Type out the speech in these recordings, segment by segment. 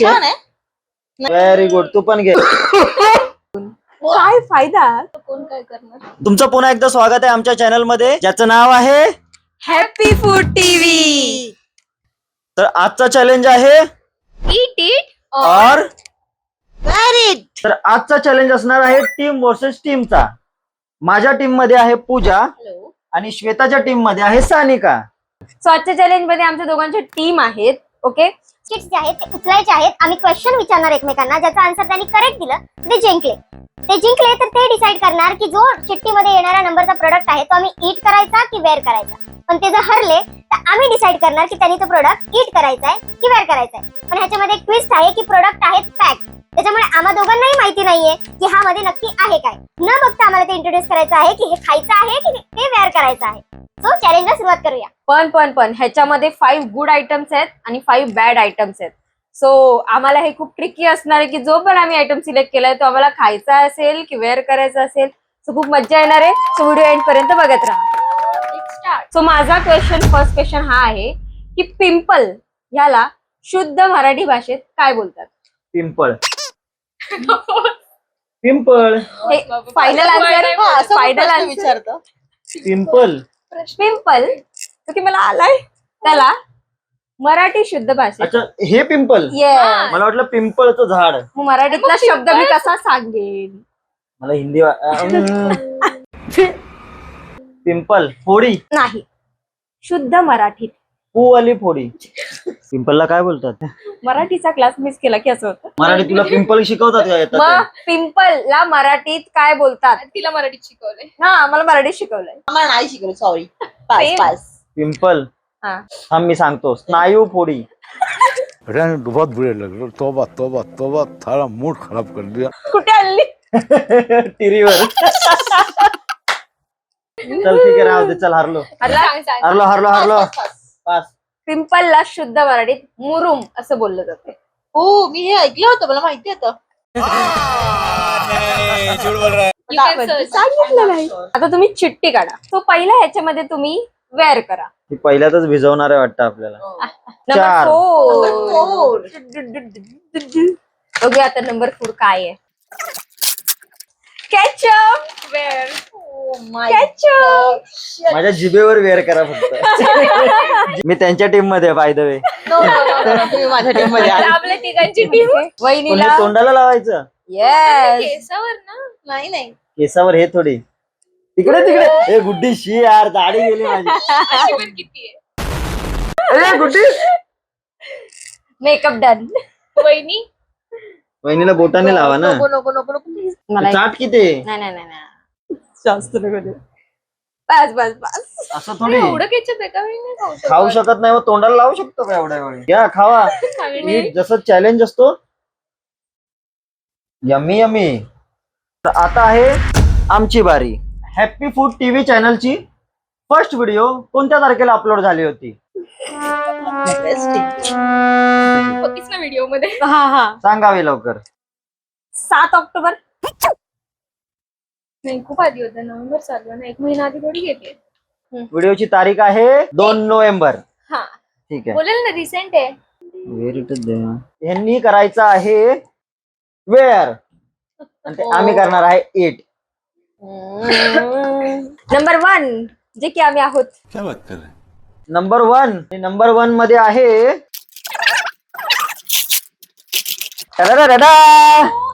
छान आहे. Very good तू पण घे. काय फायदा? कोण काय करणार? तुमचं पुन्हा एकदा स्वागत आहे आमच्या चॅनलमध्ये ज्याचं नाव आहे? हॅपी फूड टीव्ही तर आजचा चॅलेंज आहे? इट इट और तर आजचा चॅलेंज असणार आहे टीम वर्सेस टीमचा माझ्या टीममध्ये आहे पूजा हॅलो आणि श्वेताच्या टीममध्ये आहे सानिका. सो आजच्या चॅलेंजमध्ये आमच्या दोघांच्या टीम आहेत ओके चिट्स जे आहेत ते उचलायचे आहेत. आम्ही क्वेश्चन विचारणार एकमेकांना ज्याचा आन्सर त्यांनी करेक्ट दिलं ते जिंकले. ते जिंकले तर ते डिसाईड करणार की जो चिठ्ठीमध्ये येणाऱ्या नंबरचा प्रोडक्ट आहे तो आम्ही ईट करायचा की वेअर करायचा. पण ते जर हरले तर आम्ही डिसाईड करणार की त्यांनी तो प्रोडक्ट ईट करायचा आहे की वेअर करायचा आहे पण ह्याच्यामध्ये एक ट्विस्ट आहे की प्रोडक्ट आहेत पॅक त्याच्यामुळे आम्हा दोघांनाही माहिती नाहीये की हा मध्ये नक्की आहे काय. न बघता आम्हाला ते इंट्रोड्यूस करायचं आहे की हे खायचं आहे की ते वेअर करायचं आहे. सो चॅलेंजला सुरुवात करूया. पण पण पण ह्याच्यामध्ये फाईव्ह गुड आयटम्स आहेत आणि फाईव्ह बॅड आयटम्स आहेत. सो आम्हाला हे खूप ट्रिकी असणार आहे की जो पण आम्ही आयटम सिलेक्ट केलाय तो आम्हाला खायचा असेल की वेअर करायचा असेल. सो खूप मज्जा येणार आहे. सो व्हिडिओ एंड पर्यंत बघत राहा. सो माझा क्वेश्चन फर्स्ट क्वेश्चन हा आहे की पिंपल ह्याला शुद्ध मराठी भाषेत काय बोलतात? पिंपळ पिंपळ हे फायनल आन्सर फायनल आन्सर विचारतो. पिंपल पिंपल की मला आलाय. त्याला मराठी शुद्ध भाषेत अच्छा हे पिंपल येस मला वाटलं पिंपळचं झाड. मग मराठीतला शब्द मी? कसा सांगेन? मला हिंदी वा- अं, पिंपल फोडी. नाही. शुद्ध मराठीत. पू वाली फोडी. पिंपलला काय बोलतात? मराठीचा क्लास मिस केला की असं होतं. मराठी तुला पिंपल शिकवतात का येतात? मग पिंपल ला मराठीत काय बोलतात? तिला मराठीत शिकवलंय. हा मला मराठीत शिकवलंय. आम्हाला नाही शिकवलं सॉरी Same. पास पिंपल हा. थांब मी सांगतो. स्नायू फोडी. बहुत बुरे लग रहे हो। तौबा तौबा तौबा थारा मूड खराब कर दिया कुठे आणली टिरीवर. चल ठीक आहे राहू दे चल हरलो. हरलो? हरलो हरलो पास पिंपलला शुद्ध मराठीत मुरुम असं बोललं जाते. हो मी हे ऐकलं होतं मला माहिती होतं. You can search. सांगितलं नाही? आता तुम्ही चिठ्ठी काढा. तो पहिला ह्याच्यामध्ये तुम्ही वेअर करा. ती पहिल्यातच भिजवणार आहे वाटतं आपल्याला. नंबर चार. फोर. बघूया आता नंबर फोर काय आहे. Ketchup Where? Oh माझ्या जिभेवर वेअर करा फक्त. मी त्यांच्या टीममध्ये बाय द वे तुम्ही माझ्या टीममध्ये आले. आपल्या तिघांची टीम वहिनीला तोंडाला लावायचं? येस केसावर ना? नाही नाही. केसावर हे थोडी. तिकडे तिकडे. ए गुड्डी शी यार दाढी गेली माझी. अशी पण किती आहे? ए गुड्डी. मेकअप डन वहिनी? वहिनीला बोटाने लावा ना. नको नको नको चाट किती नाही नाही नाही. देऊ. बस बस बस. असं थोडी. एवढं केचप एका वेळी नाही खाऊ शकत. खाऊ शकत नाही मग तोंडाला लावू शकतो का एवढ्या वेळी? घ्या खावा. खावी ही जसं चॅलेंज असतो यम्मी यम्मी. तर आता आहे आमची बारी. हॅपी फूड टीव्ही चॅनलची फर्स्ट व्हिडिओ कोणत्या तारखेला अपलोड झाली होती? व्हिडिओमध्ये. हा हा. सांगावी लवकर. सात ऑक्टोबर. नाही खूप आधी होतं. नोव्हेंबर चालू आहे ना एक महिना आधी थोडी घेते. व्हिडिओची तारीख आहे दोन नोव्हेंबर. हा. ठीक आहे. बोलेल ना रिसेंट आहे. ह्यांनी करायचं आहे वेअर आणि ते आम्ही करणार आहे एट नंबर वन जे की आम्ही आहोत. क्या बात कर रहे हैं? नंबर वन नंबर वनमध्ये आहे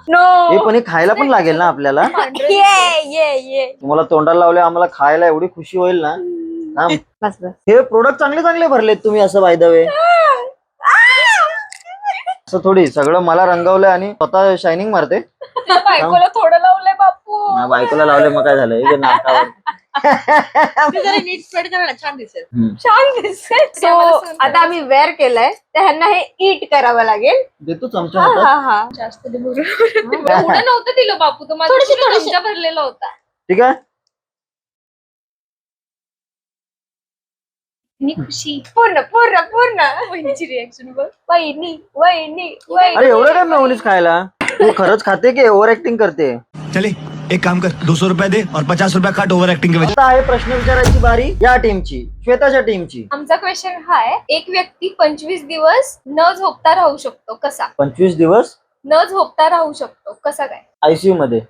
नो हे पण हे खायला पण लागेल ना आपल्याला? ये ये ये तुम्हाला तोंडाला लावले आम्हाला खायला एवढी खुशी होईल ना? थांब. बस बस हे प्रोडक्ट चांगले चांगले भरलेत तुम्ही असं बाय द वे असं थोडी सगळं मला रंगवलंय आणि स्वतः शायनिंग मारते. बायकोला थोडं लावलंय बापू. ना बायकोला लावले मग काय झालं? हे घे नाकावर. ते जरा नीट स्प्रेड करा ना छान दिसेल. छान सो सहन आता आम्ही वेअर केलंय. तर ह्यांना हे ईट करावं लागेल. देतो चमचा हा हातात हा हा. जास्त दे बरं. एवढं नव्हतं दिलं बापू तो माझा थोडीशी- पूर्ण थोडीशी. चमचा भरलेला होता. ठीक आहे? खुशी. पूर्ण पूर्ण पूर्ण. रिएक्शन बघ. वहिनी वहिनी अरे वहिनी एवढं काय मेवणीच खायला? तू खरंच खाते की ओव्हर ऍक्टिंग करते? चले. एक काम कर दो सौ रुपया दे और पचास रुपया काट ओवर एक्टिंग के वजह आता आहे प्रश्न विचारायची बारी या टीमची श्वेताच्या टीमची. आमचा क्वेश्चन हा आहे एक व्यक्ती पंचवीस दिवस न झोपता राहू शकतो कसा? पंचवीस दिवस न झोपता राहू शकतो कसा काय? आयसीयू मध्ये.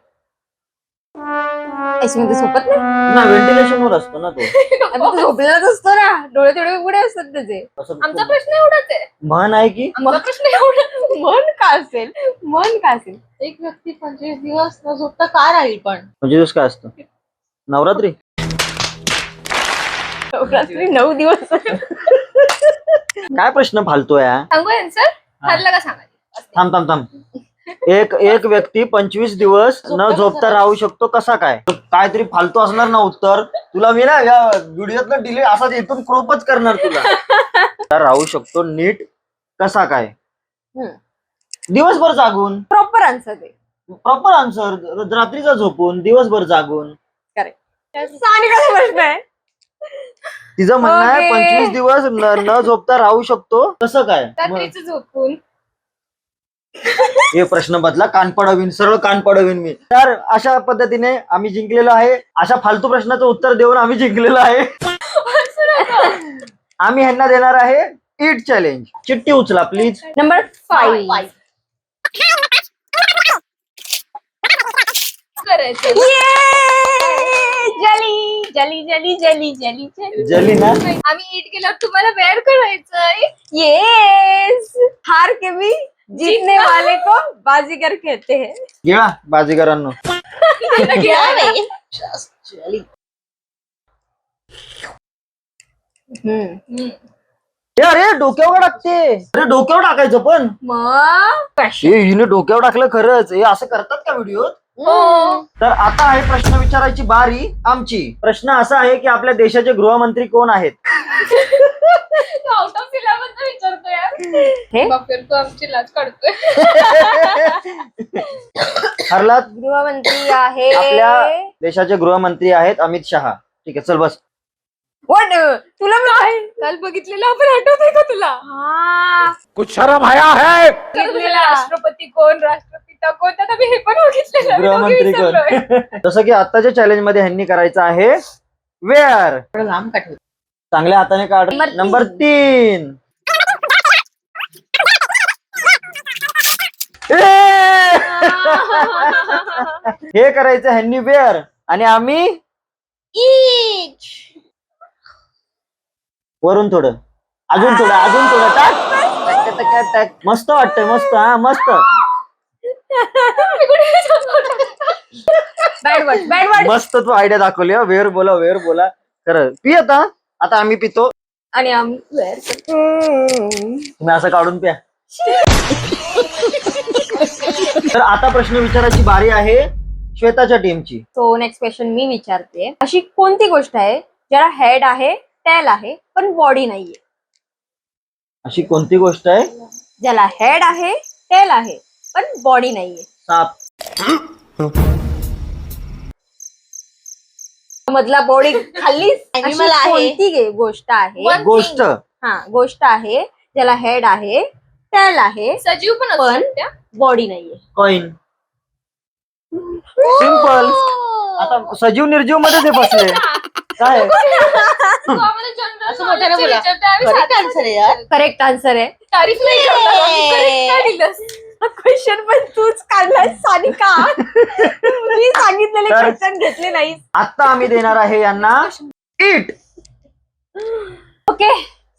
ऐशी मध्ये झोपत नाही ना व्हेंटिलेशन वर असतो ना तो. झोपलेलाच असतो ना. डोळे थोडे उघडे असतात त्याचे. असं आमचा प्रश्न एवढाच आहे. म्हण आहे की? आमचा प्रश्न एवढा मन का असेल? मन का असेल? एक व्यक्ती पंचवीस दिवस न झोपता का राहील पण? म्हणजे दिवस काय असतं? नवरात्री? रात्री नऊ दिवस. काय प्रश्न फालतोय हा? सांगू आन्सर ठरलं का सांगा थांब थांब थांब. एक एक व्यक्ती पंचवीस दिवस न झोपता राहू शकतो कसा काय? काहीतरी फालतू असणार ना उत्तर? तुला मी ना या व्हिडिओत डिले असाच इथून क्रोपच करणार तुला. राहू शकतो नीट कसा काय. दिवसभर जागून. प्रॉपर आन्सर दे. प्रॉपर आन्सर रात्रीचा झोपून दिवसभर जागून. प्रश्न आहे तिचं म्हणणं आहे. पंचवीस दिवस न झोपता राहू शकतो कसं काय? झोपून. हे प्रश्न बदला कान पडवीन सरळ कान पडवीन मी. तर अशा पद्धतीने आम्ही जिंकलेलो आहे. अशा फालतू प्रश्नाचं उत्तर देऊन आम्ही जिंकलेलो आहे. आम्ही ह्यांना देणार आहे इट चॅलेंज चिठ्ठी उचला प्लीज नंबर फाईव्ह जली जली जली जली जली जली जली ना? आम्ही ईट केल्यावर तुम्हाला वेअर करायचंय. येस हार के भी जीतने वाले को बाजीगर कहते हैं। गिळा बाजीगरांनो. हम्म. हे अरे डोक्यावर टाकते. अरे डोक्यावर टाकायचं पण. मग? हे हिने डोक्यावर टाकलं खरंच. हे असं करतात का व्हिडिओ हो. तर आता आहे प्रश्न विचारायची बारी आमची. प्रश्न असा आहे की आपल्या देशाचे गृहमंत्री कोण आहेत? आउट ऑफ सिलेबस विचारतोय यार. हे? बापरे तू आमची लाच काढतोय. ठरलात गृहमंत्री आहे. आपल्या देशाचे गृहमंत्री आहेत अमित शहा. ठीक आहे चल बस. What? तुला काय? काल बघितलेलं आपण आठवतंय का तुला? हा. कुछ शर्म आया है? राष्ट्रपती कोण? राष्ट्रपिता कोण तर मी हे पण बघितलेलं मी दोघी गृहमंत्री विसरलोय. कोण? जसं की आताच्या चॅलेंजमध्ये ह्यांनी करायचं आहे वेअर. थोडं लांब चांगल्या हाताने काढ. नंबर तीन. नंबर तीन. ए! हे करायचं ह्यांनी वेअर. आणि आम्ही? वरून थोडं. अजून थोडं अजून थोडं टाक टाक, टाक, टाक, टाक. मस्त वाटतंय मस्त हा मस्त. बॅड वर्ड बॅड वर्ड मस्त तू आयडिया दाखवली हा. वेअर बोला वेअर बोला. खरं. पी आता आता आम्ही पितो. आणि. तुम्ही असं काढून प्या. तर आता प्रश्न विचारायची बारी आहे श्वेताच्या टीमची सो नेक्स्ट क्वेश्चन मी विचारते. अशी कोणती गोष्ट आहे ज्याला हेड आहे टेल आहे पण बॉडी नाहीये? अशी कोणती गोष्ट आहे? ज्याला हेड आहे टेल आहे पण बॉडी नाहीये साप मधला बॉडी खाली अशी Animal आहे. कोणती गे- गोष्ट आहे? One गोष्ट। हा गोष्ट आहे ज्याला हेड आहे टेल आहे सजीव पण असू पण- शकत्या. बॉडी नाहीये। कॉइन सिंपल आता सजीव निर्जीवमध्ये ते बसले. काय? तू आम्हाला general असं मोठ्याने knowledge बोला. विचारते, आम्ही Correct साधं answer आहे यार. करेक्ट आन्सर आहे. तारीफ नाही करणार आम्ही. Correct का दिलंस? क्वेश्चन पण तूच काढलाय सानिका. मी सांगितलेले तर- क्वेश्चन घेतले नाही आता आम्ही देणार आहे यांना इट ओके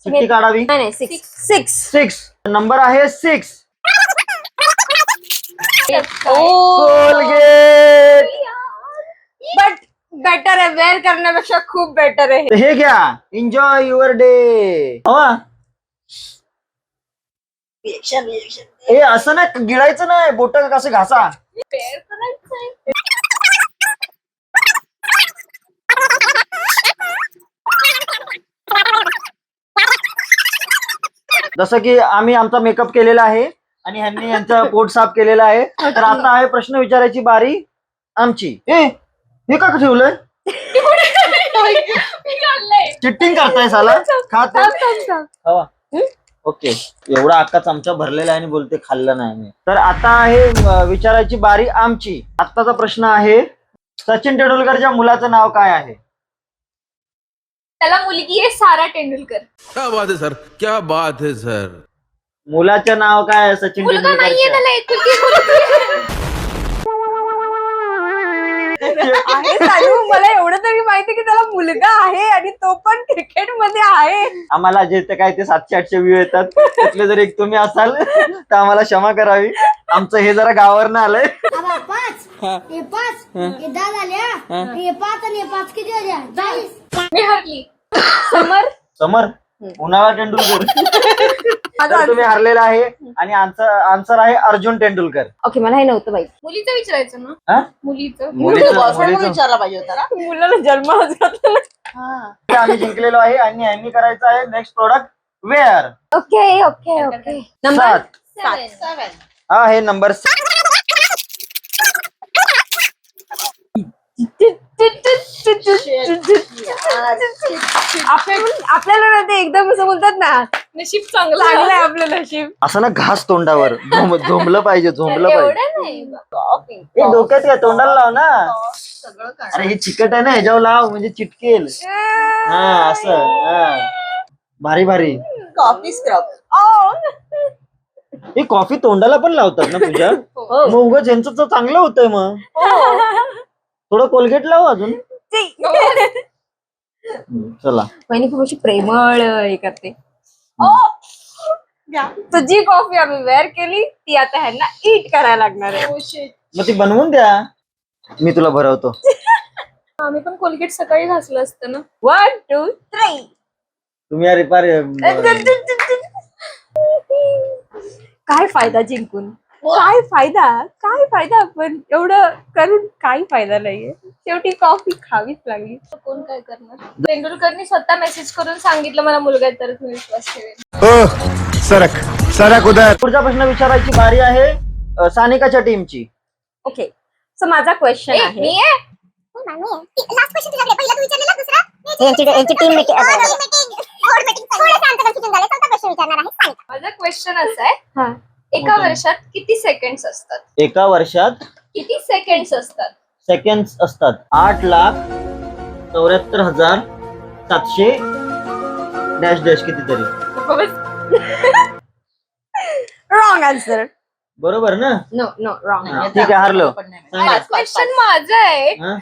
सुट्टी काढावी. नाही नाही सिक्स सिक्स सिक्स नंबर आहे सिक्स कोलगेट बट बेटर आहे वेअर करण्यापेक्षा खूप बेटर आहे. हे घ्या. एन्जॉय युअर डे हे असं नाही गिळायचं नाही बोट कसं घासा? करायचंय. जसं की आम्ही आमचा मेकअप केलेला आहे आणि ह्यांनी यांचं पोट साफ केलेलं आहे. तर आता आहे प्रश्न विचारायची बारी आमची. ए हे का ठेवलंय. चिट्टिंग करताय साला. खात खावा ओके. एवढा अक्का चमचा भरलेला आहे आणि बोलते खाल्लं नाही मी. तर आता आहे विचारायची बारी आमची. आत्ताचा प्रश्न आहे सचिन तेंडुलकरच्या मुलाचं नाव काय आहे? त्याला मुलगी आहे सारा तेंडुलकर. क्या बात है सर? क्या बात है सर? मुलाचं नाव काय आहे सचिन मुलगा नाहीये तेंडुलकर त्याला एकुलती मुलगी. आहे. चालू मला एवढं तरी माहिती की त्याला मुलगा आहे आणि तो पण क्रिकेटमध्ये आहे. आम्हाला जे ते काय ते सातशे आठशे व्ह्यू येतात. त्यातले जर एक तुम्ही असाल तर आम्हाला क्षमा करावी. आमचं हे जरा गावावरनं आलंय. आबा, पाच हे. पाच हे. दहा झाल्या. हे. पाच आणि हे पाच किती झाल्या? चाळीस. मी हरली. समर. समर उन्हाळा तेंडुलकर तर तुम्ही हरलेला आहे आणि आन्सर आहे अर्जुन तेंडुलकर. ओके मला हे नव्हतं माहिती. मुलीचं विचारायचं ना? हा? मुलीचं. मुलीचं विचारला पाहिजे होता ना? मुलाला जन्मालाच घातलं हा. ते आम्ही जिंकलेलो आहे आणि यांनी करायचं आहे next product wear. Okay okay okay. Number सात. हा हे नंबर आपल्याला ना ते एकदम असं बोलतात ना नशीब चांगलं चांगलं आहे आपलं नशीब. असं ना घास तोंडावर झोम- झोंबलं पाहिजे झोंबलं पाहिजे. एवढं नाही. हे डोक्यात काय तोंडाला लाव ना. सगळं. अरे हे चिकट आहे ना ह्याच्यावर लाव म्हणजे चिटकेल. हा असं हा. भारी भारी. Coffee scrub. हे कॉफी तोंडाला पण लावतात ना पूजा? हो. मग उगाच यांचं तर चांगलं होतंय मग. थोडं कोलगेट लाव अजून? हम्म, चला. वहिनी खूप अशी प्रेमळ हे करते. तर जी कॉफी आम्ही वेअर केली ती आता ह्यांना ईट करायला लागणार आहे. Oh. मग ती बनवून द्या. मी तुला भरवतो. आम्ही पण कोलगेट सकाळी घासलं असतं ना. वन टू थ्री तुम्ही अरे पार काय फायदा जिंकून? काय फायदा? काय फायदा? आपण एवढं करून काही फायदा नाहीये. शेवटी कॉफी खावीच लागली. तर कोण काय करणार? तेंडुलकरनी स्वतः मेसेज करून सांगितलं मला मुलगा आहे तरच मी विश्वास ठेवेन. सरक सरक उधर पुढचा प्रश्न विचारायची बारी आहे अ, सानिकाच्या टीमची ओके सो माझा क्वेश्चन ए, आहे. मी आहे? लास्ट क्वेश्चन तुझ्याकडे पहिला तू विचारलेला दुसरा? यांची यांची टीम मीटिंग बोर्ड मीटिंग थोडंसं आमचं कन्फ्युजन झालं चौथा क्वेश्चन विचारणार आहे सानिका. माझा क्वेश्चन असा आहे हा एका वर्षात किती सेकंड्स असतात? एका वर्षात किती सेकंड्स असतात? सेकंड असतात. आठ लाख चौऱ्याहत्तर हजार सातशे डॅश डॅश कितीतरी. रॉंग आन्सर बरोबर ना? नो नो रॉंग हा, ठीक आहे हारलो. सांग. पाच, क्वेश्चन. माझं आहे. हा?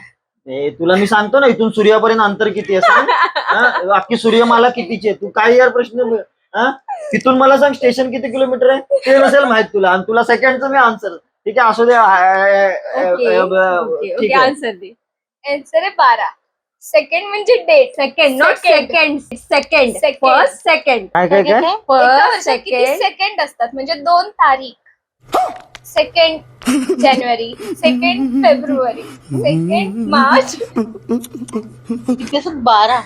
ए, तुला मी सांगतो ना इथून सूर्यापर्यंत अंतर किती आहे सांग. हा? अख्खी सूर्यमाला कितीची आहे? तू काय यार प्रश्न हा? तिथून मला सांग स्टेशन किती किलोमीटर आहे? ते नसेल माहीत तुला. आणि तुला सेकंडचं मी आन्सर ठीक आहे असू दे ओके ठीक ओके आहे. आन्सर दे. आन्सर आहे बारा. सेकंड म्हणजे date second not Second. Second second Second. First second काय काय काय? एका फर्स्ट वर्षात किती सेकंड सेकंड असतात? म्हणजे दोन तारीख. सेकंड जानेवारी सेकंड फेब्रुवारी सेकंड मार्च बारा.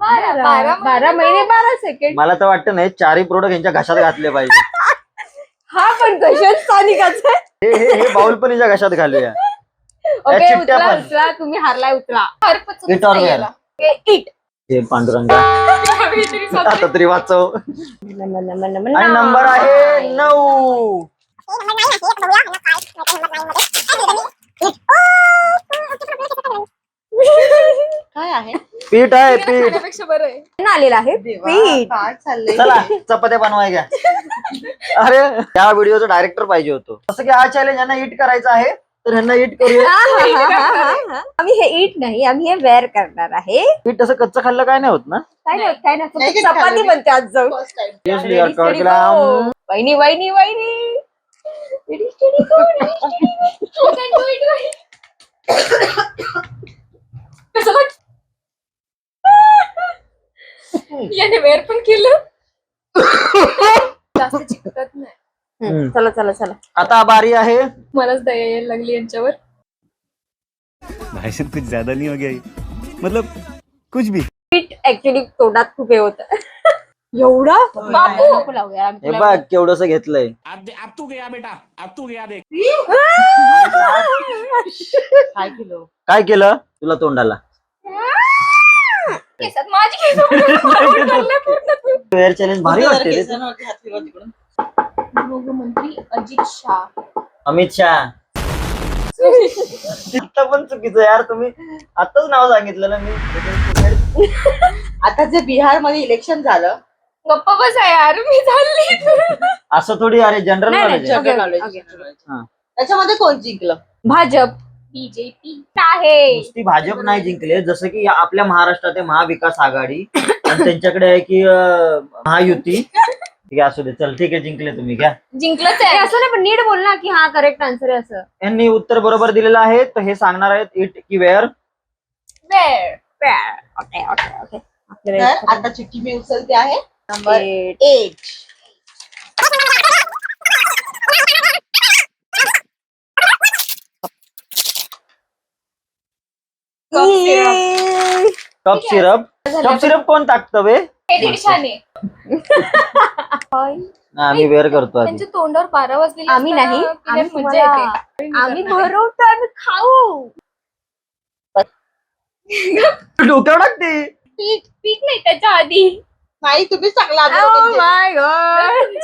बारा बारा बारा महिने बारा सेकंड मला तर वाटतं नाही चारही प्रोडक्ट यांच्या घशात घातले पाहिजे. हा पण क्वेश्चन सानिकाचा आहे हे हे हे बाउल पण हिच्या घशात घालूया ओके चिठ्ठ्या पण. उचला तुम्ही हारलाय It or हे पांडुरंगा. आता तरी वाचव. आणि नंबर आहे नऊ. काय आहे? पीठ आहे पीठ खाण्यापेक्षा बरं आहे. आलेला आहे. पीठ. काय चाललंय? चला चपात्या बनवाय घ्या. अरे त्या व्हिडिओचा डायरेक्टर पाहिजे होतो. जसं की हा चॅलेंज यांना हिट करायचा आहे तर ह्यांना हिट करूया. हा, हा, हा, हा, हा, हा. आम्ही हे इट नाही आम्ही हे वेअर करणार आहे. पीठ तसं कच्चं खाल्लं काय नाही होत ना? काय नाही काय नाही नाही फक्त का चपाती? बनते आज जाऊन. First time. वहिनी वहिनी वहिनी Ready, steady, go, ready, steady. You can do it, right? कसं बघ? याने वेअर पण केलं नाही. हम्म, चला चला चला. आता बारी आहे. मलाच दया यायला लागली यांच्यावर. भाई साहब कुछ ज्यादा नहीं हो गया ये? मतलब कुछ भी. पीठ ऍक्च्युली तोंडात खूप हे होत. एवढा? बापू! हे बघ केवढस घेतलंय. काय किलो? काय केलं? तुला तोंडाला. केसात माझी केस उडवले पूर्ण तू. हेअर चॅलेंज भारी वाटते रे. तिकडून. गृहमंत्री अजित शाह. अमित शहा. आता पण चुकीचं यार तुम्ही आताच नाव सांगितलं ना मी. आता जे बिहारमध्ये इलेक्शन झालं गप्पा बसा यार मी चालली. असं थोडी अरे जनरल नाही, नाही, नॉलेज आहे. जनरल okay, नॉलेज हा. त्याच्यामध्ये कोण जिंकलं? भाजप. बीजेपी आहे. नुसती भाजप नाही जिंकले जसं की या आपल्या महाराष्ट्रात आहे महाविकास आघाडी. आणि त्यांच्याकडे आहे की अं, महायुती. ठीक आहे असू दे। चल ठीक आहे जिंकले तुम्ही घ्या. जिंकलंच आहे. असं नाही पण नीट बोल ना की हा करेक्ट आन्सर आहे असं. यांनी उत्तर बरोबर दिलेलं आहे तर हे सांगणार आहेत इट की वेअर. वेळ ओके ओके ओके. तर आता चिठ्ठी मी उचलते आहे. Number Eight. Eight cup syrup cup syrup कोण टाकतं बे? हे आम्ही वेअर करतो आधी. त्यांच्या तोंडावर बारा वाजलेले आम्ही असताना नाही पिण्यात आम्ही मजा तुम्हाला- येते. आम्ही भरवतो आम्ही खाऊ. डोक्यावर टाकते. पीठ पीठ नाही त्याच्या आधी. नाही तुम्हीच चांगला Oh my God.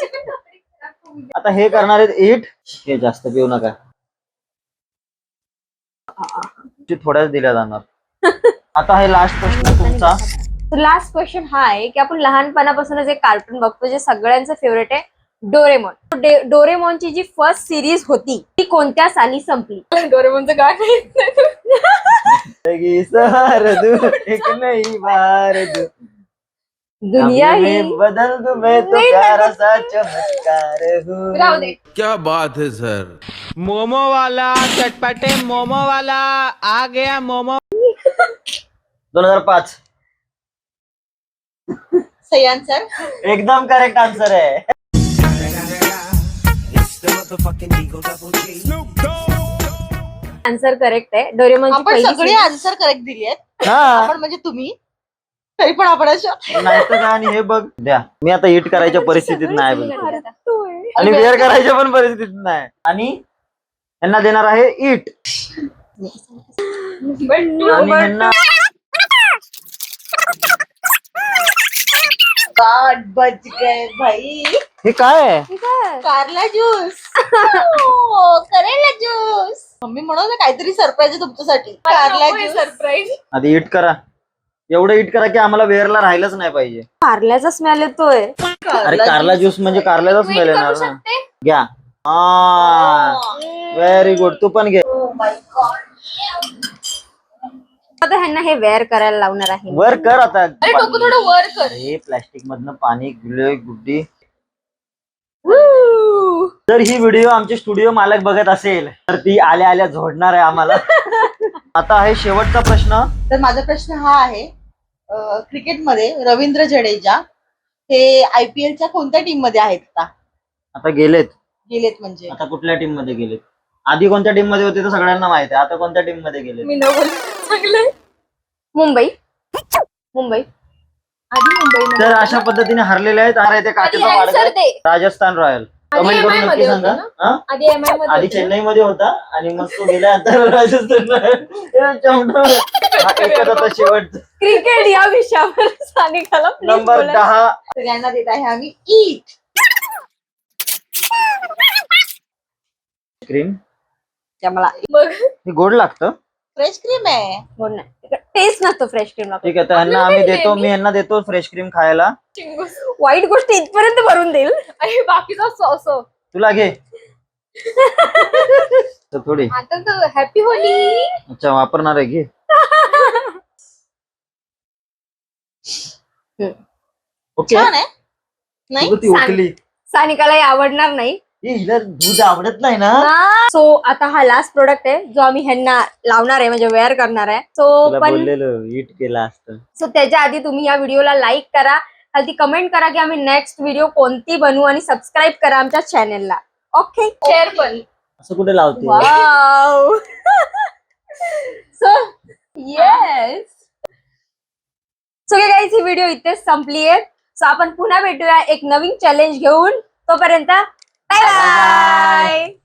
आता हे करणार आहेत इट हे जास्त पिऊ नका. ते थोड्याच दिल्या जाणार. आता हे लास्ट प्रश्न तुमचा. तर लास्ट क्वेश्चन हा आहे की आपण लहानपणापासूनच एक कार्टून बघतो जे सगळ्यांचं फेवरेट आहे डोरेमॉन डोरेमॉनची जी फर्स्ट सिरीज होती ती कोणत्या साली संपली? डोरेमोनचं गाणं नाही. दुनिया ही बदल दूं मैं तो नहीं, प्यारा सा चमत्कार हूँ। राहू दे। क्या बात है सर। मोमो वाला चटपटे मोमो वाला आ गया मोमो। दोन हजार पाच। सही आन्सर एकदम करेक्ट आन्सर आहे. आन्सर करेक्ट आहे. डोरेमॉनची आपण पहिली सगळे series- आन्सर करेक्ट दिली आहेत हा. आपण म्हणजे तुम्ही. तरी पण आपण अशा नाही तर काय आणि हे बघ. द्या. मी आता हिट करायच्या परिस्थितीत नाही बिलकुल. आणि वेअर करायच्या पण परिस्थितीत नाही. आणि यांना देणार आहे इट आणि यांना गाड बच गए भाई। हे काय आहे. कारला ज्यूस हो, करेला ज्यूस मम्मी म्हणत होते काहीतरी सरप्राईज आहे तुमच्यासाठी. कारला ज्यूस सरप्राईज आधी इट करा. एवढं इट करा की आम्हाला वेअरला राहिलंच नाही पाहिजे. कारल्याचा स्मेल येतोय. अरे कारला ज्यूस म्हणजे कारल्याचा स्मेल येणार ना. शकते? घ्या. व्हेरी गुड तू पण घे. आता ह्यांना हे वेअर करायला लावणार आहे. वर कर आता. अरे डोकं थोडं वर कर. अरे प्लास्टिक मधनं पाणी गुले गुड्डी. Woo! जर ही व्हिडिओ आमचे स्टुडिओ मालक बघत असेल तर ती आल्या आल्या झोडणार आहे आम्हाला. आता आहे शेवटचा प्रश्न. तर माझा प्रश्न हा आहे क्रिकेटमध्ये रवींद्र जडेजा हे आयपीएलच्या कोणत्या टीममध्ये आहेत आता आता गेलेत. गेलेत म्हणजे. आता कुठल्या टीममध्ये गेलेत? आधी कोणत्या टीममध्ये होते तर सगळ्यांना माहिती आहे. आता कोणत्या टीममध्ये गेलेत मी न बोल मुंबई. मुंबई. आधी मुंबई तर अशा पद्धतीने हरलेले आहेत. अरे ते काचेचा दे राजस्थान रॉयल. आधी कमेंट करून MI नक्की मध्ये सांगा. होतं ना? हा? आधी एम आयमध्ये आधी होते. चेन्नई मध्ये होता आणि मग तो गेला आता राजस्थान रॉयल. हा एकच आता शेवट. क्रिकेट या विषयावर सानिकाला please नंबर. दहा. सगळ्यांना देत आहे आम्ही ईट क्रीम त्या मला मग हे गोड लागतं. फ्रेश क्रीम आहे. गोड नाही टेस्ट नसतो फ्रेश क्रीम ला. ठीक आहे तर ह्यांना आम्ही देतो मी यांना देतो फ्रेश क्रीम खायला. चिंगूस वाईट गोष्ट इथपर्यंत भरून देईल. अरे बाकीचा सॉस तुला घे. तर थोडी. आता तर हॅपी होली. अच्छा वापरणार आहे घे. ओके. छान आहे. नाही ती उकली सानिकाला हे आवडणार नाही. हिला दूध आवडत नाही ना? सो आता हा लास्ट प्रोडक्ट आहे जो आम्ही ह्यांना लावणार आहे म्हणजे वेअर करणार आहे. सो तुला पण बोललेलं हिट केला असतं सो त्याच्या आधी तुम्ही या व्हिडिओला लाईक करा. खालती कमेंट करा की आम्ही नेक्स्ट व्हिडिओ कोणती बनवू आणि सबस्क्राईब करा आमच्या चॅनेलला ओके शेअर पण. असं कुठे लावते? Wow so yes so guys ही व्हिडिओ इथेच संपली आहे सो आपण पुन्हा भेटूया एक नवीन चॅलेंज घेऊन. तोपर्यंत बाय बाय